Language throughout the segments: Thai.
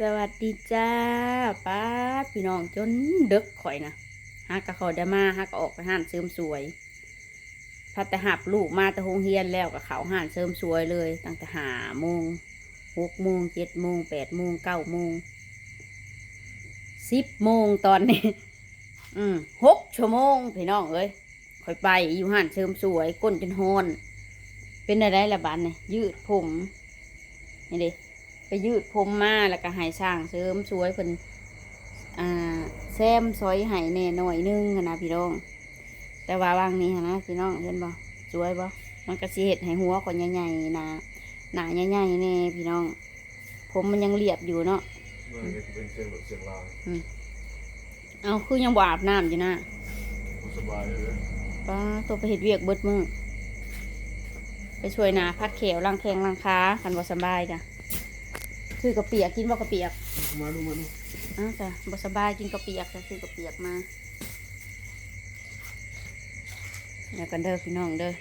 สวัสดีจ้าป้าพี่น้องจนดึกข่อยนะฮักกะเขาได้มาฮักก็ออกไปห้านเสริมสวยพัดแต่หับลูกมาแต่โรงเรียนแล้วกับเขาห้านเสริมสวยเลย ตั้งแต่หาโมงหกโมงเจ็ดโมงแปดโมงเก้าโมงสิบโมงตอนนี้ อืมหกชั่วโมงพี่น้องเอ้ยข่อยไปอยู่ห้านเสริมสวยก้นจนฮอนเป็นอะไรละบานเนี่ยยืดผมนี่ดิ ยืดผมมาแล้วก็ใหายช่างเสริมสวยเพิ่นอ่าแซมซอยใหายแน่หน่อยนึงหั้นนะพี่น้อง แต่ว่าวางนี้หั้นนะพี่น้องเห็นบ่สวยบ่มันก็สิเฮ็ดให้หัวคนใหญ่ๆหนาหนาใหญ่ๆแน่พี่น้อง ผมมันยังเรียบอยู่เนาะมันก็เป็นเชียงแบบเชียงรายเอาคือยังบ่อาบน้ำอยู่นะบ่สบายเลยป้าตัวไปเฮ็ดเวียกเบิดมือไปช่วยหนาพัดเขียวล้างแข้งล้างขาคันบ่สำบายจ้ะ คือกระเปียกกินบ่กระเปียกมาดูมาดูอ้าวจ้ะบสบายกินกระเปียกก็คือกระเปียกมาเดี๋ยวกันเด้อพี่น้องเด้อ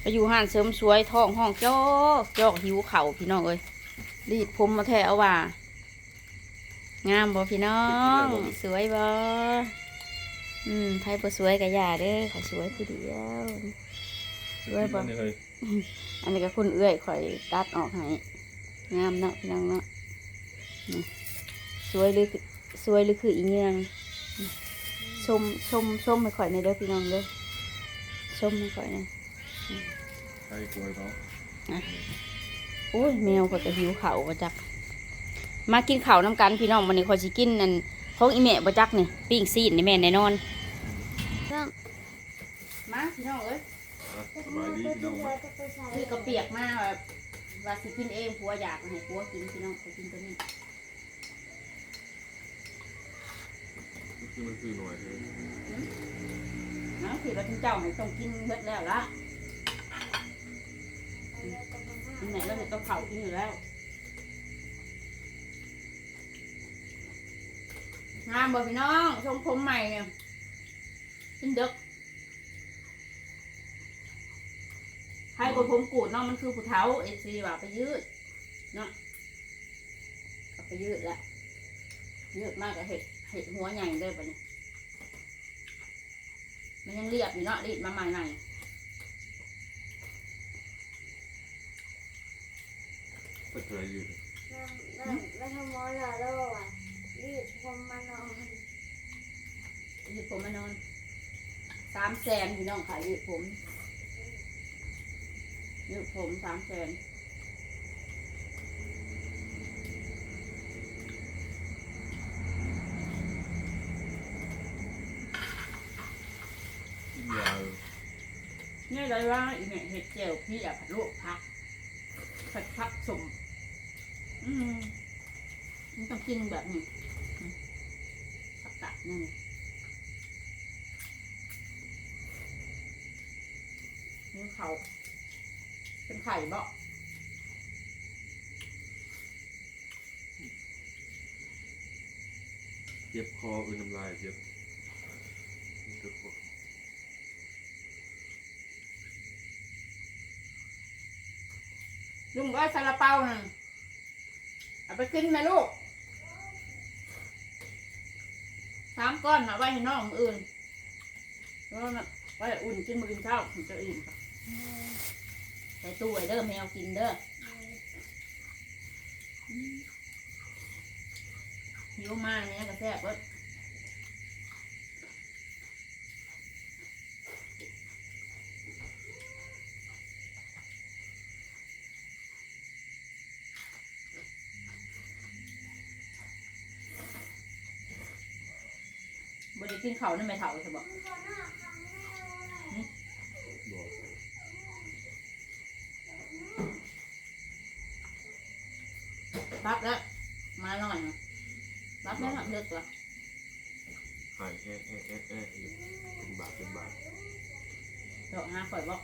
ไปอยู่ห้านเสริมสวยท้องห้องจอกจอกหิวเข่าวพี่น้องเอ้ยรีดผมมาแท้เอาว่างามบ่พี่น้อง สวยบ่อืมไทยบ่สวยก็อย่าเด้อเขาสวยคือเดียวสวยบ่นี่เลยอันนี้ก็คุณเอื้อยข่อยตัดออกให้ งามเนาะพี่น้องเนาะนี่สวยหรือคือสวยหรือคืออีเงียงนี่ชมชมชมให้ข่อยในอยเด้อพี่น้องเด้อชมให้ข่อยหนะใครป่วยเขาโอ้ยแมวข่อยก็หิวข้าวบ่จัก มากินข้าวน้ำกันพี่น้องวันนี้ข่อยสิกินนั่นของอีแม่บ่จักนี่ปิ้งซีนนี่แม่แน่นอนมาพี่น้องเอ้ยอะสบายดีพี่น้องมาคือกระเปียกมากแบบ ว่าสิกินเองผัวอยากให้ผัวกินพี่น้องไปกินตัวนี้คือมันคือหน่อยเลยเนาะที่ว่าถึงเจ้าให้ต้องกินเบิดแล้วละอันไหนเราเนี่ยต้องเผากินอยู่แล้วงามบ่พี่น้องทรงผมใหม่เนี่ยกินเด็ก ให้คนผมกูดเนาะมันคือผู้เท้าเอซีว่าไปยืดเนาะเอาไปยืดละยืดมากกับเห็ดเห็ดหัวใหญ่เลยปะเนี่ยมันยังเรียบอยู่เนาะรีดมาใหม่ใหม่ก็เคยอยู่ไม่ทำมอลาโลอะรีดผมมานอนยืดผมมานอนสามแสนพี่น้องขายยืดผม ยืดผมสามแสนกินยานี่เลยว่าอีแม่เห็ดเจียวพี่อยาผัดลวกผักผัดผักสมอืมมันต้องกินแบบนี้ผักกาดนั่นนี่นี่เขา เป็นไข่บ่เจ็บคออืนน้ำลายเจ็บเจ็บคอลุงก็ซาลาเปาน่ะเอาไปกินไหมลูกสามก้อนเอาไว้ให้น้องมื้ออื่นแล้วน่ะไว้อุ่นกินมื้อกินข้าวถึงจะอิ่มใส่ ตู้ไว้เด้อแมวกินเด้อหิวมากเนี่ยก็แซ่บเบิดบ่ได้กินข้าวนั่ไม่เท่าใช่บ่บอก รับแล้ว มาหน่อยนะรับแล้วเลิกละหายแอะแอะแอะแอะเป็นบาทเป็นบาทเดี๋ยวหาข่อยบอก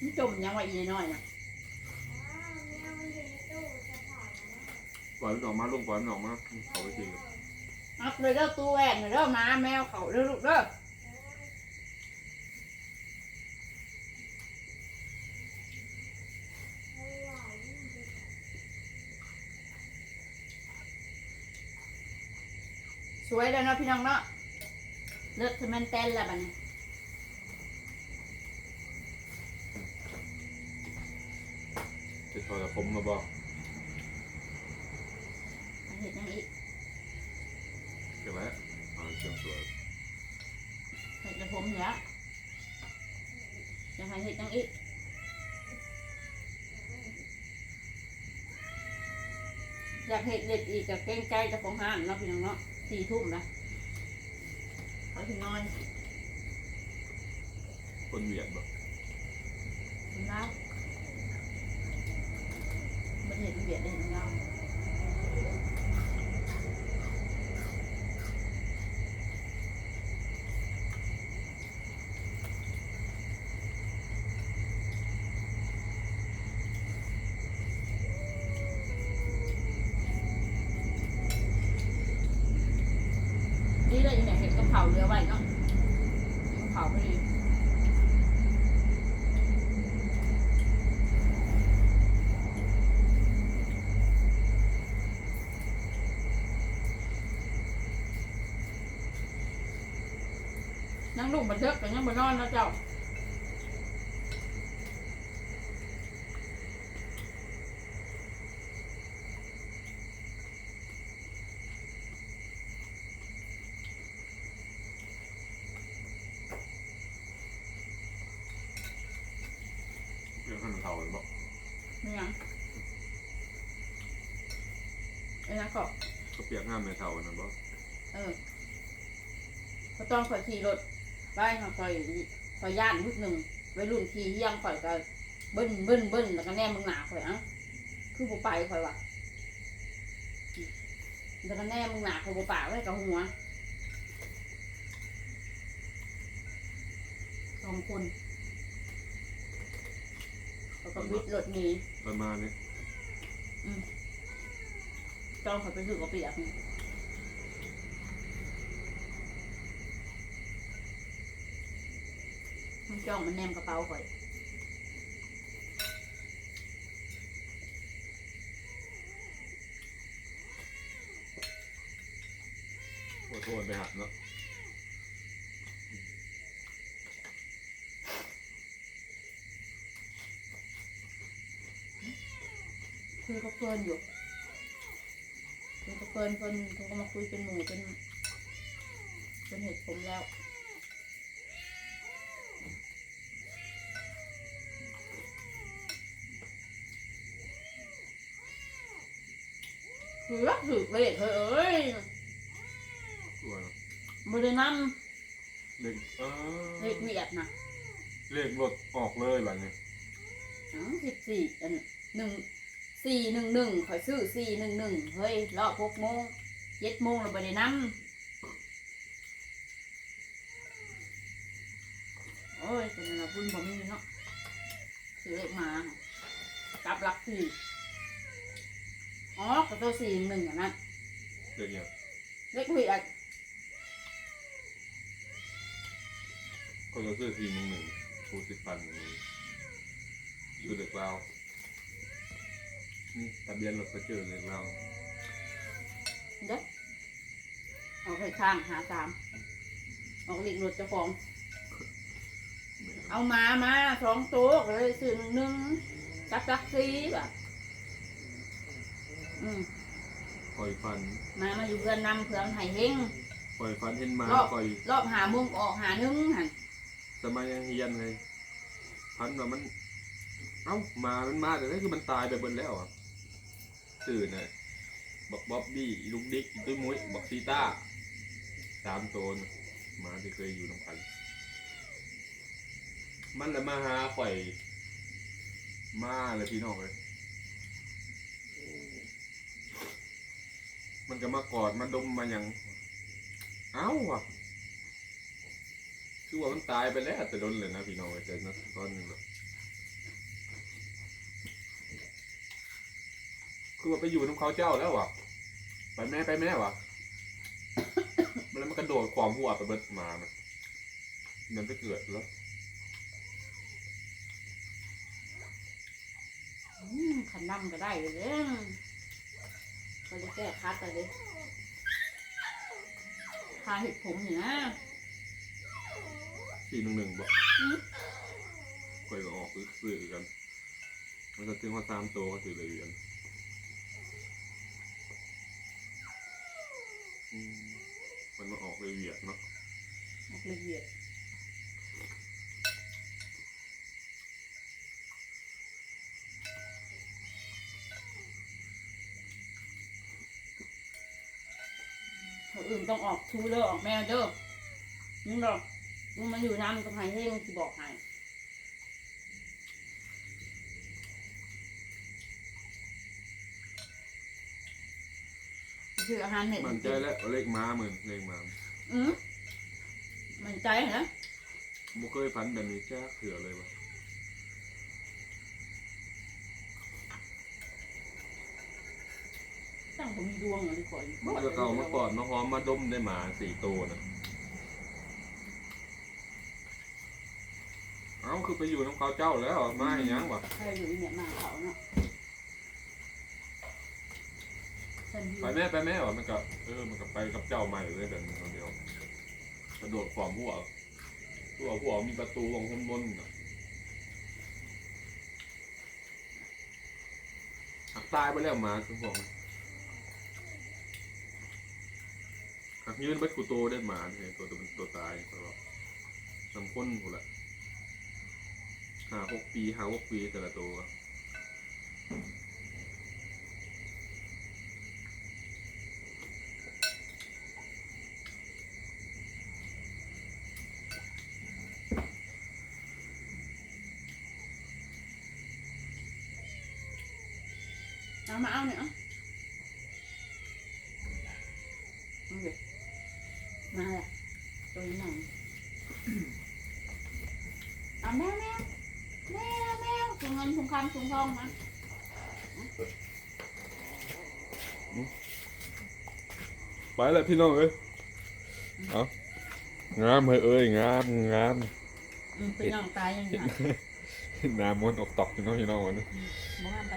มันจมยังไว้อีน้อยนะปล่อยมันออกมาลูกปล่อยมันออกมาเขาไปกินเลยเอาเลยเด้อตู้แหวนเลยเด้อหมาแมวเขาเด้อลูกเด้อ วยแล้วเนาะพี่น้องเนาะเลิศสมันเต้นแล้วบัดนี้จะโทรศัพท์ผมมาบอกมาเห็ดยังอีกเก็บไว้เอาเชียงสวยเห็ดกระผมเหรอยังให้เห็ดยังอีกอยากเห็ดเด็ดอีกกับเกรงใจเจะของห้านเนาะพี่น้องเนาะ สี่ทุ่มนะไปถึงนอนคนเวียดบอกถึงแล้วมันเห็นเบียดได้ถึงแล้ว อไว้เนาะขาวพอดีนั่งลูกบันเทิกแต่ยังบนนอนนะเจ้า เรื่องให้มันเท่ากันบอกไม่ยังไอ้นั่นก็ก็เปียกห้ามไม่เท่ากันนะบอกเออพอตอนข่อยขี่รถไปข่อยข่อยข่อยย่านนิดหนึ่งไว้รุ่นขี่เยี่ยงข่อยก็เบิ้ลเบิ้ลเบิ้ลแล้วก็แน่มึงหนาข่อยเอะคือผู้ไปข่อยว่ะแล้วก็แน่มึงหนาข่อยผู้ป่าไว้กับหัวสองคน เขาก็วิดรถหนีประมาณนี้จองข่อยไปซื้อกระเปียกนี่มันจ้องมันแนมกระเป๋าข่อยโอ้โหไปหักเนาะ คุยกับเพื่อนอยู่คุยกับเพื่อนเพื่อนเขาก็มาคุยเป็นหมู่เป็นเป็นเหตุผมแล้วคือรักสืบเลยเฮ้ยเอ้ยกลัวเนาะบริณเล็กเอำอเลขเวียดนะเลขรถออกเลยแบบนี้สิบสี่อันหนึ่ง สี่หนึ่งหนึ่งข่อยซื้อสี่หนึ่งหนึ่งเฮ้ยรอบหกโมงเจ็ดโมงเราบริณำโอ้ยเป็นอะไรบุญบ่มีเนาะซื้อเลขมากลับหลักสี่อ๋อกระตัวสี่หนึ่งอะนะเด็กเนี่ยเลขเวียดก็จะซื้อทีมงหนึ่งคูสิบพันหนึ่งอยู่เด็กเรานี่ ทะเบียนรถก็เจอเด็กเราเด้อเอาไปข้างหาตามออกเลขรถเจ้าของ เอามามาสองตัวก็เลยซื้อหนึ่งหนึ่งจักจักซีแบบอืมคอยฟัน มามาอยู่เพื่อนนำเพื่อนไห้เฮงคอยฟันเห็นหมารอบคอยรอบหาโมุงออกหาหนึ่งหันสมัยยังเฮียนเลยพันว่ามัน เอ้าหมามันมาแต่นั่นคือมันตายไปเบนแล้วอะ ตื่นเลยบอกบ๊อบบี้ลูกดิ๊กอีตุ้ยมุ้ยบอกซีต้าสามตัวน่ะหมาที่เคยอยู่น้ำพัน มันละมาหาข่อยมาเลยพี่น้องเลยมันก็มากอดมาดมมาอย่างเอ้าว่ะคือว่ามันตายไปแล้วแต่โดนเลยนะพี่น้องไอ้เจ๊นะตอนนึงแล้ คือว่าไปอยู่น้ำเขาเจ้าแล้วว่ะไปแม่ไปแม่ว่ะแล้วมันกระโดดความหัวไปเบิดหมามันมันไปเกิดแล้วอืมขันดำก็ได้เลยเด้อก็จะแก้คัดไปเลยคาเห็ดผมอยู่นะสี่หนึ่งหนึ่งบอกอืมค่อยก็ออกซื้อกัน มันจะถึงว่าสามตัวก็ถือเลยกัน มันมาออกเลยเวียดเนาะออกละเอียดคนอื่นต้องออกชูเด้อออกแมวเด้อนี่หรอกมึงมาอยู่น้ำมึงก็ให้เฮงที่บอกให้ คืออาหารเม็ดมันใจแล้วเอาเลขม้าเหมือนเลขม้าอืมมันใจเหรอบุเคยฝันแบบนี้แจ๊กเถื่อเลยวะตั้งผมมีดวงเหรอดีกว่ามันก็เก่ามาก่อนมาหอมมาดมได้หมาสี่ตัวนะเอ้าคือไปอยู่น้ำเขาเจ้าแล้วมาให้ยังวะใครอยู่เนี่ยมาเขาเนาะ ฉันไปแม่ไปแม่วะมันก็เออมันก็ไปกับเจ้าใหม่เลยแต่คนเดียวกระโดดฟอมพวกพวกพวมีประตูของคนบนน่ะหักตายไปแล้วหมาคือพวกหักยืนไปกูโตได้หมาเนี่ยตัวตัวเป็นตัวตายตลอดนำก้นกูละห้าหกปีห้าหกปีแต่ละตัว เอามาเอาเนี่ยเอาเอาเดี๋ยวมาเลยตัวนี้หน่อยเอาแมวแมวแมวแมวถุงเงินถุงคำถุงทองมาไปแล้วพี่น้องเอ้ยเอางามเฮ้ยเอ้ยงามงามอืมเป็นย่างตายยังไงน้ำมันออกตอกพี่น้องพี่น้องวันนี้มองไป